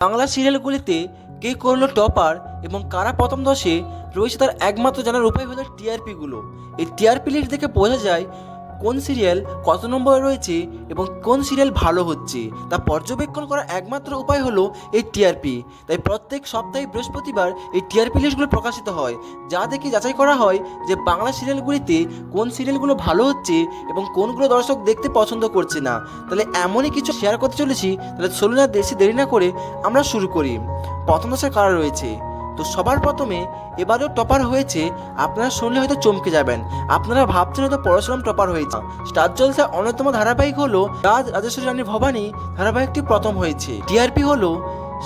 বাংলা সিরিয়ালগুলিতে কে করল টপার এবং কারা প্রথম দশে রয়েছে তার একমাত্র জানার উপায় হলো টিআরপিগুলো। এই টিআরপি লিস্ট দেখে বোঝা যায় কোন সিরিয়াল কত নম্বরে রয়েছে এবং কোন সিরিয়াল ভালো হচ্ছে তা পর্যবেক্ষণ করার একমাত্র উপায় হলো এই টিআরপি তাই প্রত্যেক সপ্তাহে বৃহস্পতিবার এই টিআরপি লিস্টগুলো প্রকাশিত হয়, যা দেখে যাচাই করা হয় যে বাংলা সিরিয়ালগুলিতে কোন সিরিয়ালগুলো ভালো হচ্ছে এবং কোনগুলো দর্শক দেখতে পছন্দ করছে না। তাহলে এমনই কিছু শেয়ার করতে চলেছি, তাহলে চলুন আর দেশে দেরি না করে আমরা শুরু করি। প্রথম দশের কারা রয়েছে? তো সবার প্রথমে এবারেও টপার হয়েছে, আপনারা শুনলে হয়তো চমকে যাবেন। আপনারা ভাবছেন হয়তো পরশুরাম টপার হয়েছে। স্টার জলসা অন্যতম ধারাবাহিক হলো রাজ রাজেশ্বরী রানী ভবানী, ধারাবাহিকটি প্রথম হয়েছে। টিআরপি হলো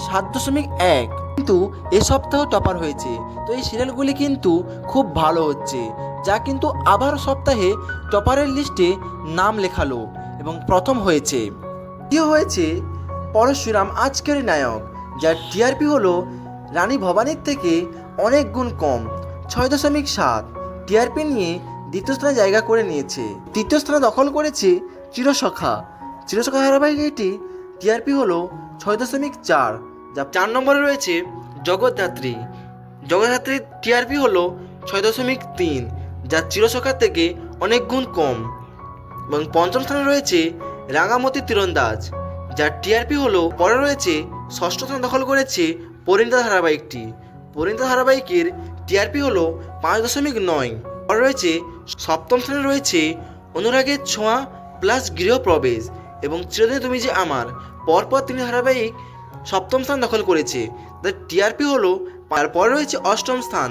সাত দশমিক এক, কিন্তু এ সপ্তাহ টপার হয়েছে। তো এই সিরিয়ালগুলি কিন্তু খুব ভালো হচ্ছে, যা কিন্তু আবার সপ্তাহে টপারের লিস্টে নাম লেখালো এবং প্রথম হয়েছে। দ্বিতীয় হয়েছে পরশুরাম আজকের নায়ক, যার টিআরপি হলো রানী ভবানীর থেকে অনেক গুণ কম, ছয় দশমিক সাত। টিআরপি নিয়ে দ্বিতীয় স্থানে জায়গা করে নিয়েছে। তৃতীয় স্থানে দখল করেছে চিরসখা। চিরসখা ধারাবাহিক এটি টিআরপি হলো ছয় দশমিক চার, যা চার নম্বরে রয়েছে জগদ্ধাত্রী। জগদ্ধাত্রীর টিআরপি হলো ছয় দশমিক তিন, যা চিরসখার থেকে অনেক গুণ কম। এবং পঞ্চম স্থানে রয়েছে রাঙামতি তীরন্দাজ যার টিআরপি হলো পরে রয়েছে ষষ্ঠ স্থান দখল করেছে পরিণীতা ধারাবাহিকটি। পরিণীতা ধারাবাহিকের টিআরপি হল পাঁচ দশমিক নয়। পরে রয়েছে সপ্তম স্থানে রয়েছে অনুরাগের ছোঁয়া প্লাস গৃহপ্রবেশ এবং চিরদিন তুমি যে আমার, পরপর তিনি ধারাবাহিক সপ্তম স্থান দখল করেছে। তার টিআরপি হলো তারপরে রয়েছে অষ্টম স্থান।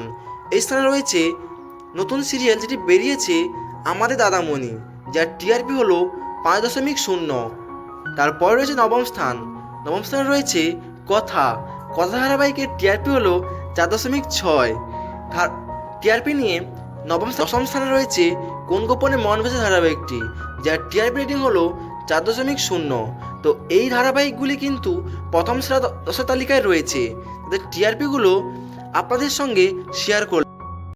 এই স্থানে রয়েছে নতুন সিরিয়াল যেটি বেরিয়েছে আমাদের দাদামণি, যার টিআরপি হলো পাঁচ দশমিক শূন্য। তারপর রয়েছে নবম স্থান। নবম স্থানে রয়েছে কথা। কথা ধারাবাহিকের টিআরপি হলো চার দশমিক ছয়। টিআরপি নিয়ে নবম দশম স্থানে রয়েছে কোন গোপনে মন ভেসে ধারাবাহিকটি? যার টিআরপি রেটিং হলো চার দশমিক শূন্য। তো এই ধারাবাহিকগুলি কিন্তু প্রথম সেরা দশ তালিকায় রয়েছে। তাদের টিআরপিগুলো আপনাদের সঙ্গে শেয়ার করলাম।